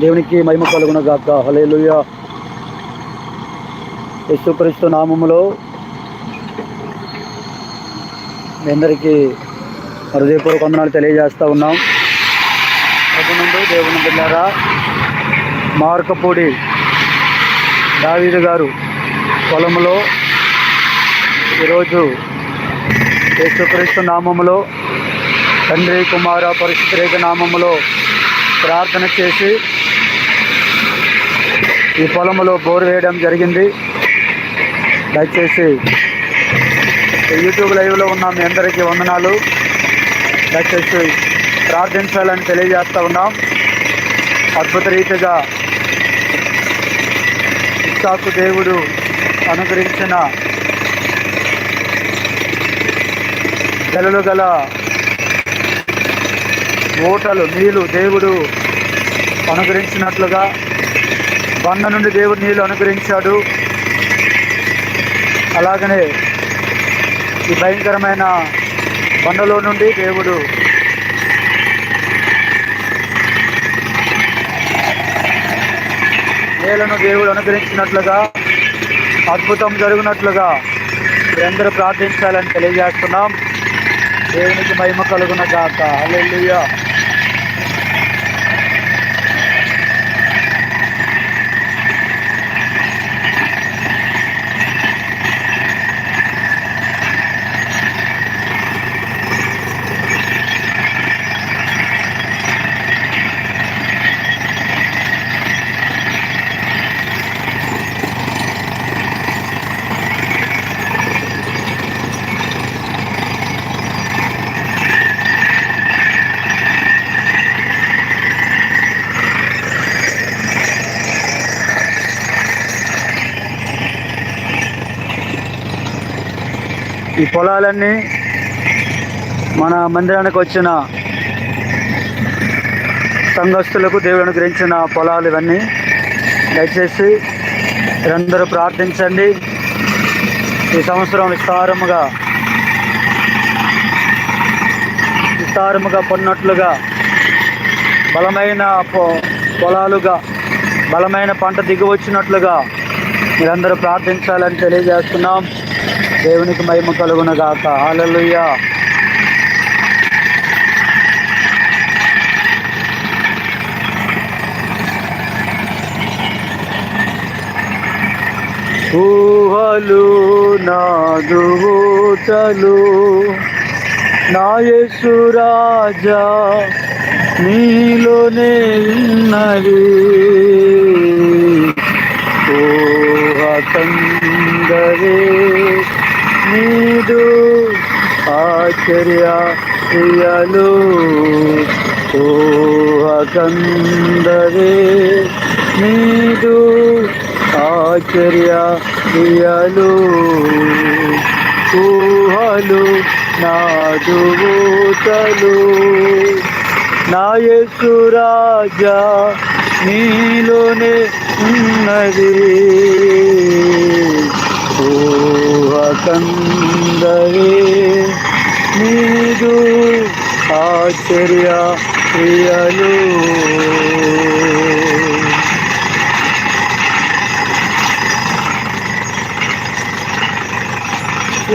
దేవునికి మహిమ కలుగున గాక హలేలుయ యేసుక్రీస్తు నామములో మీ అందరికీ హృదయపూర్వక వందనాలు తెలియజేస్తూ ఉన్నాం. ప్రభునందు దేవుని బిల్లారా మార్కపూడి దావీదు గారు పొలంలో ఈరోజు యేసుక్రీస్తు నామములో తండ్రి కుమార పరిశుద్ధ నామములో ప్రార్థన చేసి ఈ పొలంలో బోరు వేయడం జరిగింది. దయచేసి యూట్యూబ్ లైవ్లో ఉన్న మీ అందరికీ వందనాలు. దయచేసి ప్రార్థించాలని తెలియజేస్తూ ఉన్నాం. అద్భుత రీతిగా ఇస్సాకు దేవుడు అనుగ్రహించిన జలలు గల ఓటలు నీళ్ళు దేవుడు అనుగ్రహించినట్లుగా బండ నుండి దేవుడు నీళ్ళు అనుగ్రహించాడు. అలాగనే ఈ భయంకరమైన బండలో నుండి దేవుడు నేలను దేవుడు అనుగ్రహించినట్లుగా అద్భుతం జరిగినట్లుగా మీరందరూ ప్రార్థించాలని తెలియజేస్తున్నాం. దేవునికి మహిమ కలుగున గాక హల్లెలూయా. ఈ పొలాలన్నీ మన మందిరానికి వచ్చిన సంఘస్థులకు దేవుడు అనుగ్రహించిన పొలాలు ఇవన్నీ. దయచేసి మీరందరూ ప్రార్థించండి. ఈ సంవత్సరం విస్తారముగా విస్తారముగా పొన్నట్లుగా బలమైన పొ పొలాలుగా బలమైన పంట దిగి వచ్చినట్లుగా మీరందరూ ప్రార్థించాలని తెలియజేస్తున్నాం. దేవునికి మహిమ కలుగున గాక. హాలలుయ్యా ఊహలు నాదుటలు నాయసురాజా నీలోనే ఉన్నది ఊహ కందరే నీదు ఆశ్చర్య క్రియలు ఊహ నీదు ఆశ్చర్య క్రియలు ఊహలు నాదుతలు నాయసురాజా నీలోనే ఉన్నది. ఊహకందరే నీదు ఆశ్చర్య క్రియలు.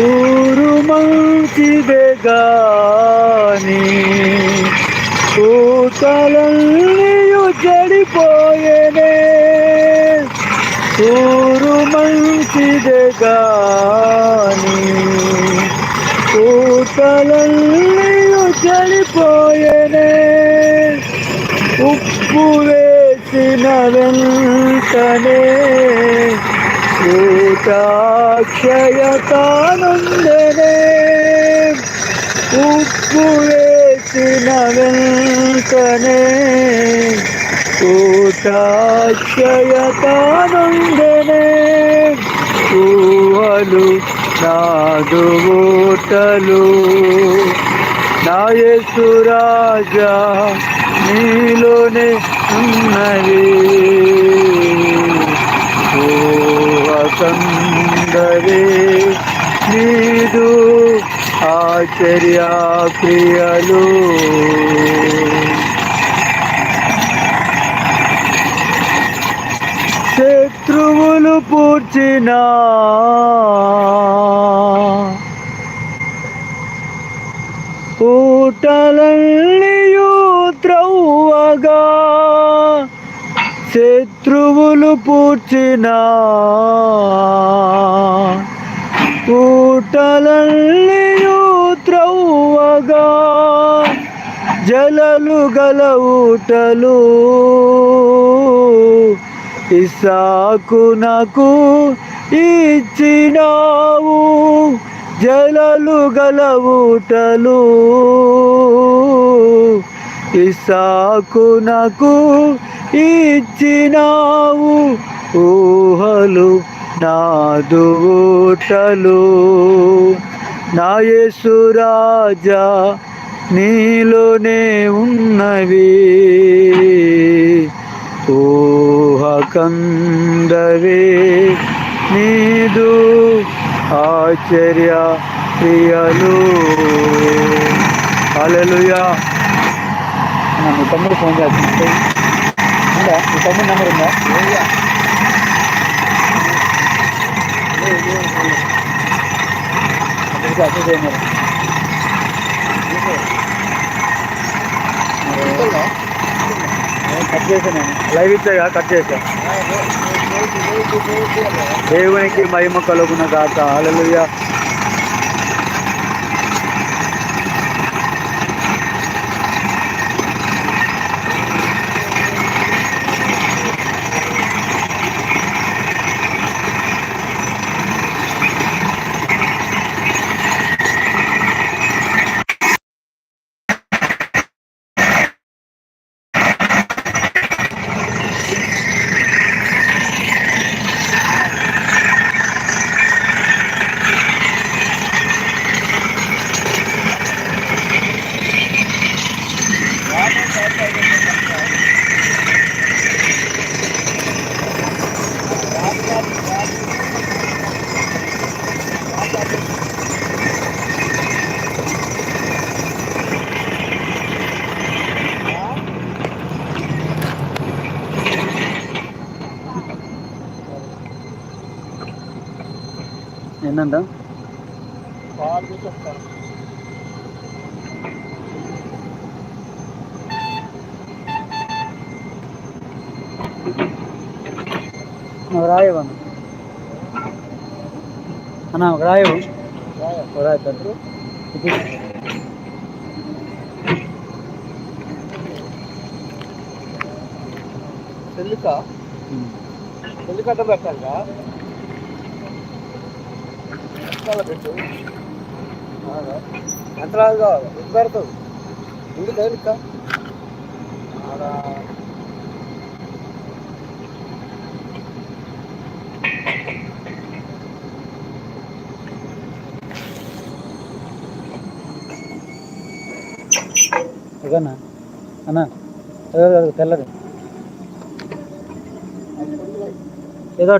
ఊరు మంచిదే గాని కూతలన్నీయు చెడిపోయేనే ఊరు మంచిదే గాని కూతలన్నీయు చెడిపోయేనే ఉప్పు వేసిన వెంటనే క్షయతానందనే ఉప్పు వేసిన వెంటనే క్షయతానందనే ఊహలు నాదు నాయసురాజా నీలోనే ఉన్నది సందరే నీదు ఆచర్య క్రియలు శత్రువులు పూడ్చిన. ఊటలన్నీయు త్రవ్వగా శత్రువులు పూడ్చిన. ఊటలన్నీయు త్రవ్వగా జలలు గల ఊటలు. ఇసాకునకు ఇచ్చినావు జలలు గలవుటలు ఇసాకునకు ఇచ్చినావు ఊహలు నాదుటలు నాయసురాజా నా నీలోనే ఉన్నవి. ఓ కందవే నీదు ఆశ్చర్య క్రియలు. అలలుయా మీ తమ్ముడు ఫోన్ చేస్తుంది ఉందా? మీ తమ్ముడు నెంబర్ ఉందా? చేయమరు కట్ చేశాను లైవ్ ఇచ్చాగా కట్ చేశా దేవునికి మహిమ కలుగున గాక. హల్లెలూయా. என்னண்டா? ராயவாங்க రాయవు ఒక రాయి తట్టు చెల్లిక చెల్లికట్ట పెట్టాక ఎంత పెట్టు? ఎంత రాదు కావాలి? ఎంత పెడతావు? ముందు తగిలిక ఓకేనా అన్నా చదవదు తెల్లది. ఏదో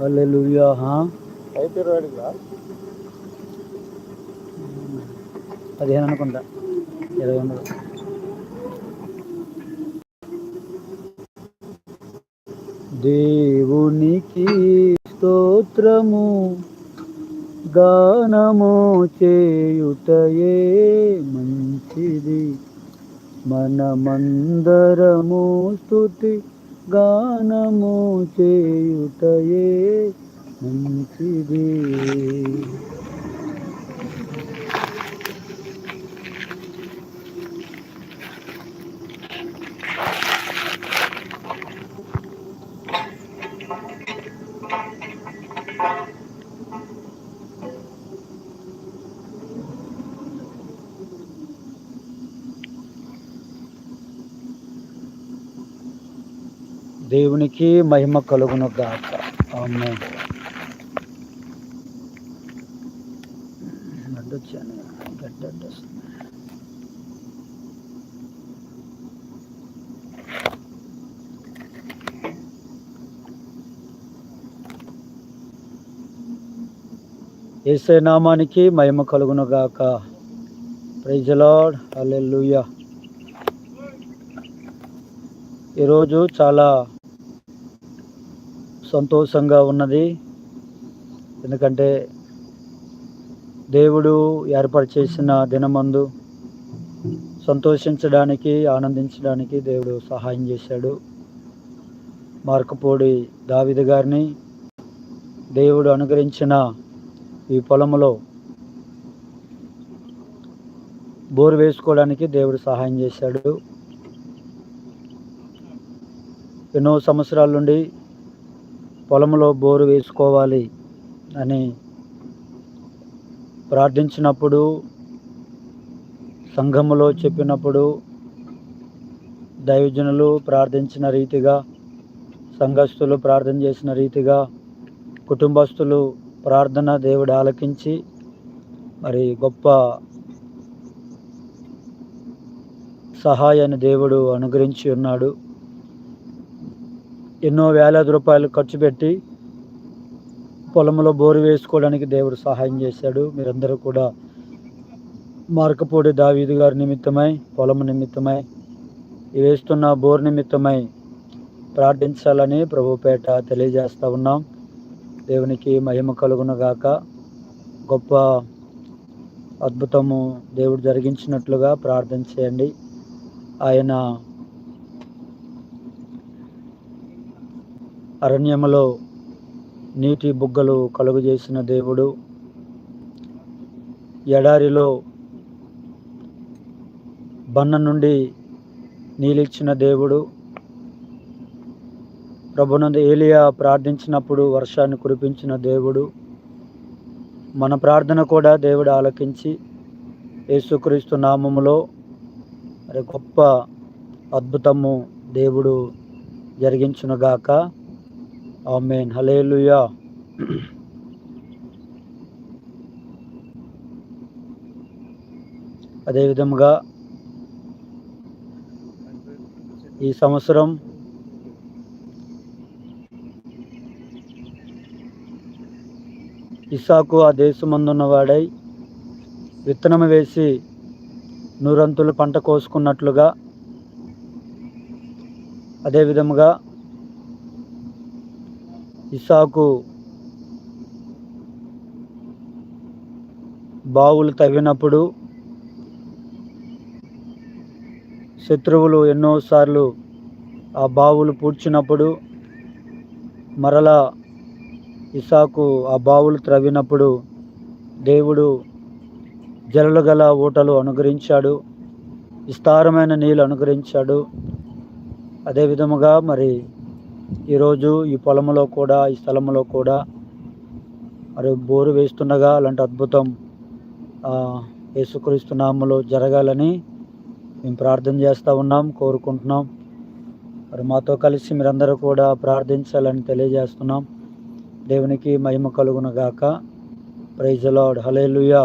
హల్లెలూయా అయితే రెడీగా పదిహేను అనుకుంటా. ఇరవై ఉండదు దేవునికి స్తోత్రము గానము చేయుటయే మంచిది. మనమందరము స్తుతి గానము చేయుటయే మంచిది. దేవునికి మహిమ కలుగును గాక. ఆమె గడ్డ ఏసే నామానికి మహిమ కలుగును గాక. ప్రైజ్ లార్డ్ ఈరోజు చాలా సంతోషంగా ఉన్నది. ఎందుకంటే దేవుడు ఏర్పాటు చేసిన దినమందు సంతోషించడానికి ఆనందించడానికి దేవుడు సహాయం చేశాడు. మార్కపూడి దావిద గారిని దేవుడు అనుగ్రహించిన ఈ పొలంలో బోరు వేసుకోవడానికి దేవుడు సహాయం చేశాడు. ఎన్నో సంవత్సరాల నుండి పొలంలో బోరు వేసుకోవాలి అని ప్రార్థించినప్పుడు సంఘములో చెప్పినప్పుడు దైవజనులు ప్రార్థించిన రీతిగా సంఘస్థులు ప్రార్థన చేసిన రీతిగా కుటుంబస్తులు ప్రార్థన దేవుడు ఆలకించి మరి గొప్ప సహాయాన్ని దేవుడు అనుగ్రహించి ఉన్నాడు. ఎన్నో వేలాది రూపాయలు ఖర్చు పెట్టి పొలంలో బోరు వేసుకోవడానికి దేవుడు సహాయం చేశాడు. మీరందరూ కూడా మార్కపూడి దావీదు గారి నిమిత్తమై పొలం నిమిత్తమై వేస్తున్న బోర్ నిమిత్తమై ప్రార్థించాలని ప్రభుపేట తెలియజేస్తూ ఉన్నాం. దేవునికి మహిమ కలుగునగాక గొప్ప అద్భుతము దేవుడు జరిగించినట్లుగా ప్రార్థన చేయండి. ఆయన అరణ్యములో నీటి బుగ్గలు కలుగు చేసిన దేవుడు. ఎడారిలో బన్న నుండి నీలిచ్చిన దేవుడు. ప్రభునందు ఏలియా ప్రార్థించినప్పుడు వర్షాన్ని కురిపించిన దేవుడు. మన ప్రార్థన కూడా దేవుడు ఆలకించి యేసుక్రీస్తు నామములో మరి గొప్ప అద్భుతము దేవుడు జరిగించునుగాక. ఆమెన్ హలేలుయా అదేవిధముగా ఈ సంవత్సరం ఇసాకు ఆ దేశమందున్నవాడై విత్తనము వేసి నూరంతులు పంట కోసుకున్నట్లుగా అదేవిధముగా ఇసాకు బావులు తవ్వినప్పుడు శత్రువులు ఎన్నోసార్లు ఆ బావులు పూడ్చినప్పుడు మరలా ఇసాకు ఆ బావులు త్రవ్వినప్పుడు దేవుడు జలలు గల ఊటలు అనుగ్రహించాడు విస్తారమైన నీళ్ళు అనుగ్రహించాడు. అదే విధముగా మరి ఈరోజు ఈ పొలంలో కూడా ఈ స్థలంలో కూడా మరి బోరు వేస్తుండగా అలాంటి అద్భుతం ఆ, యేసుక్రీస్తు జరగాలని మేము ప్రార్థన చేస్తూ ఉన్నాం కోరుకుంటున్నాం. మరి మాతో కలిసి మీరందరూ కూడా ప్రార్థించాలని తెలియజేస్తున్నాం. దేవునికి మహిమ కలుగునగాక ప్రైజ్ లార్డ్. హలేలుయా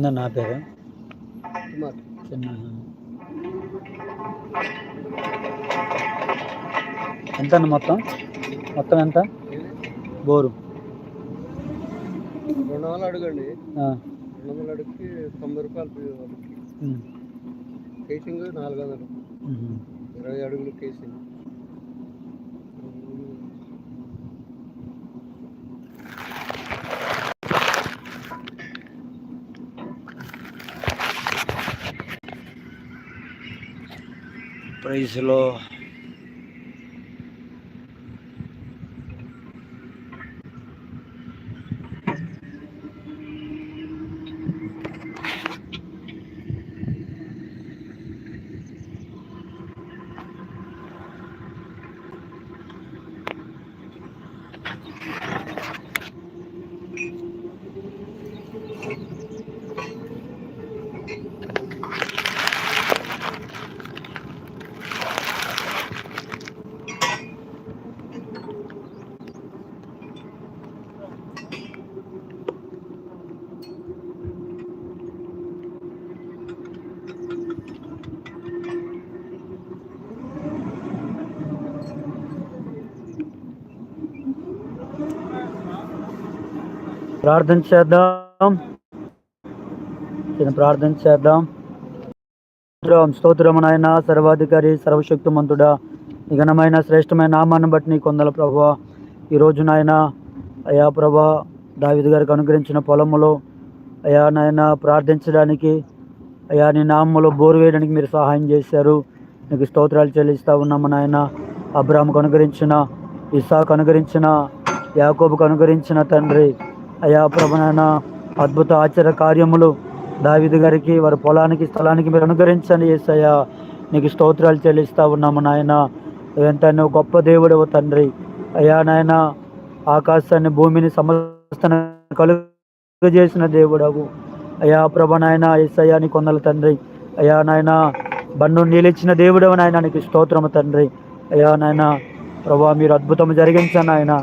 ఏందో నా పేరు. చిన్న. ఎంత అన్న మొత్తం? మొత్తం ఎంత? బోరు. రెండు వందలు అడగండి. రెండు వందలు అడిగి తొంభై రూపాయలు కేసింగ్ నాలుగు వందలు. ఇరవై అడుగులు కేసింగ్. પ્રેઝ લો ప్రార్థన చేద్దాం. చిన్న ప్రార్థన చేద్దాం. స్తోత్రం స్తోత్రం నాయన సర్వాధికారి సర్వశక్తిమంతుడా నిఘనమైన ఘనమైన శ్రేష్టమైన నామాన్ని బట్టి నీ కొందల ప్రభా ఈరోజు నాయన అయా ప్రభా దావిద్ గారికి అనుగ్రహించిన పొలములో అయా నాయన ప్రార్థించడానికి అయా నీ నామములో బోరు వేయడానికి మీరు సహాయం చేశారు. నీకు స్తోత్రాలు చెల్లిస్తా ఉన్నాము నాయన. అబ్రాహ్మకు అనుగ్రహించిన ఇసాకు అనుగ్రహించిన యాకోబుకు అనుగ్రహించిన తండ్రి అయా ప్రభునైనా అద్భుత ఆశ్చర్య కార్యములు దావిది గారికి వారి పొలానికి స్థలానికి మీరు అనుగ్రహించండి ఏసయ్యా. నీకు స్తోత్రాలు చెల్లిస్తా ఉన్నాము నాయన. ఎంత నువ్వు గొప్ప దేవుడవు తండ్రి. అయ్యా నాయన ఆకాశాన్ని భూమిని సమస్త కలుగజేసిన దేవుడవు. అయ్యా ప్రభ నాయన ఏసయ్యా నీ కొందల తండ్రి. అయ్యా నాయన బండు నీలిచ్చిన దేవుడవు నాయన నీకు స్తోత్రము తండ్రి. అయ్యా నాయన ప్రభా మీరు అద్భుతం జరిగించండి ఆయన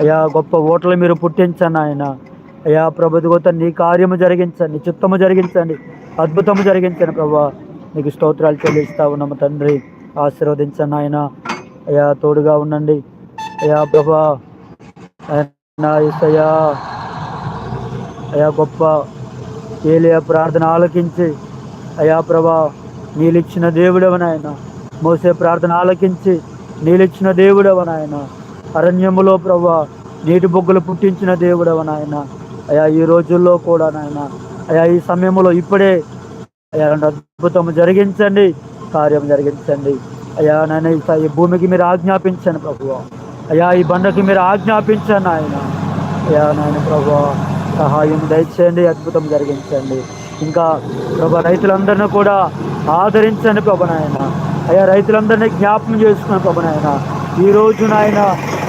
అయ్యా గొప్ప ఓటలు మీరు పుట్టించండి ఆయన. అయ్యా ప్రభుత్వ నీ కార్యము జరిగించండి చిత్తము జరిగించండి అద్భుతము జరిగించండి ప్రభా. నీకు స్తోత్రాలు చెల్లిస్తా ఉన్నాము తండ్రి. ఆశీర్వదించండి ఆయన. అయ్యా తోడుగా ఉండండి. అయ్యా ప్రభా ఆయన అయ్యా గొప్ప ఏలియ ప్రార్థన ఆలకించి. అయ్యా ప్రభా నీలిచ్చిన దేవుడవనాయన. మోసే ప్రార్థన ఆలకించి నీలిచ్చిన దేవుడవనాయన. అరణ్యములో ప్రభా నీటి బొగ్గులు పుట్టించిన దేవుడవ నాయన. అయ్యా ఈ రోజుల్లో కూడా నాయన. అయ్యా ఈ సమయంలో ఇప్పుడే. అయ్యా అద్భుతం జరిగించండి కార్యం జరిగించండి. అయ్యా నాయన ఈ భూమికి మీరు ఆజ్ఞాపించండి ప్రభు అయ్యా ఈ బండకి మీరు ఆజ్ఞాపించండి ఆయన అయ్యా నాయన ప్రభు సహాయం దయచేయండి అద్భుతం జరిగించండి. ఇంకా ప్రభా రైతులందరినీ కూడా ఆదరించండి ప్రభు నాయన. అయ్యా రైతులందరినీ జ్ఞాపకం చేసుకుని ప్రభు నాయన. ఈ రోజు నాయన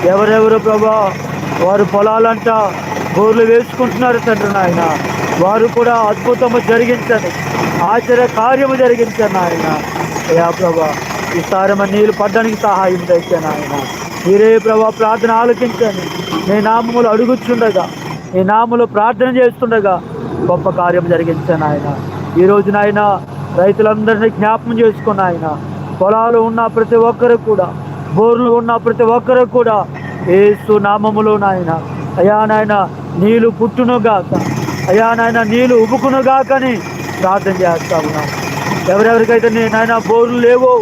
ఎవరెవరు ప్రభా? వారు పొలాలంట బోర్లు వేసుకుంటున్నారు తండ్రి నాయన. వారు కూడా అద్భుతము జరిగించండి. ఆశ్చర్య కార్యము జరిగించండి ఆయన అయ్యా ప్రభా ఈ సారమ నీళ్ళు పడ్డానికి సహాయం తెచ్చాను ఆయన మీరే ప్రభా ప్రార్థన ఆలోచించండి నీ నామములు అడుగుచుండగా నీ నామములు ప్రార్థన చేస్తుండగా గొప్ప కార్యం జరిగించాను ఆయన ఈ రోజున ఆయన రైతులందరినీ జ్ఞాపకం చేసుకున్న ఆయన పొలాలు ఉన్న ప్రతి ఒక్కరు కూడా బోర్లు ఉన్న ప్రతి ఒక్కరు కూడా ఏసు నామములో నాయన. అయా నాయన నీళ్ళు పుట్టునుగాక అయా నాయన నీళ్ళు ఉబుకునుగాకని ప్రార్థన చేస్తా ఉన్నాం. ఎవరెవరికైతే నీ నాయన బోర్లు లేవో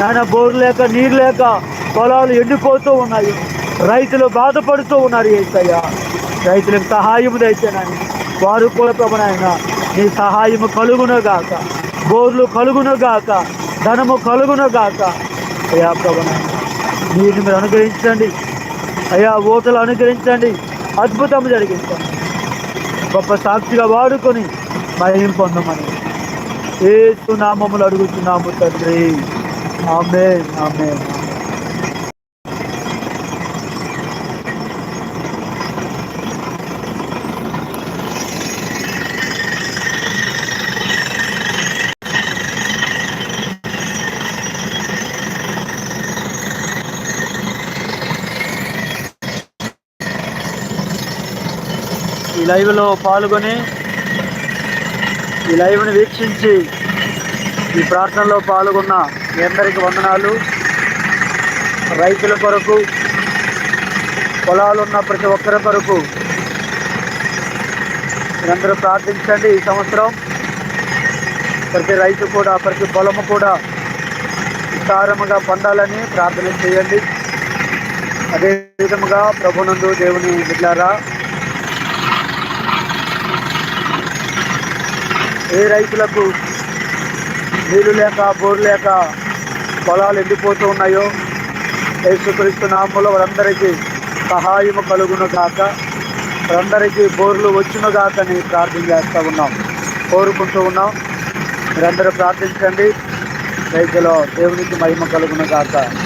నాయన బోర్లు లేక నీరు లేక పొలాలు ఎండిపోతూ ఉన్నాయి. రైతులు బాధపడుతూ ఉన్నారు ఏసయ్య. రైతులకు సహాయం దయచేనని వారు కూడా ప్రభునాయన నీ సహాయము కలుగునుగాక బోర్లు కలుగునుగాక ధనము కలుగునుగాక అయ్యా ప్రభన నాయన నీటిని మీరు అనుగ్రహించండి. అయ్యా ఓటలు అనుగ్రహించండి. అద్భుతం జరిగించండి గొప్ప సాక్షిగా వాడుకొని మహిం పొందమని. ఏ సునామములు అడుగుతున్నాము తండ్రి. ఆమె ఆమె లైవ్లో పాల్గొని ఈ లైవ్ని వీక్షించి ఈ ప్రార్థనలో పాల్గొన్న మీ అందరికి వందనాలు. రైతుల కొరకు పొలాలు ఉన్న ప్రతి ఒక్కరి కొరకు మీరందరూ ప్రార్థించండి ఈ సంవత్సరం. ప్రతి రైతు కూడా ప్రతి పొలము కూడా విస్తారముగా పొందాలని ప్రార్థన చేయండి. అదే విధముగా ప్రభునందు దేవుని బిడ్డారా ఏ రైతులకు నీళ్ళు లేక బోరు లేక పొలాలు ఎండిపోతూ ఉన్నాయో యేసుక్రీస్తు నామంలో వారందరికీ సహాయము కలుగును గాక. వారందరికీ బోర్లు వచ్చును గాక ప్రార్థన చేస్తూ ఉన్నాం. కోరుకుంటూ ఉన్నాం. మీరందరూ ప్రార్థించండి. రైతులో దేవునికి మహిమ కలుగును గాక.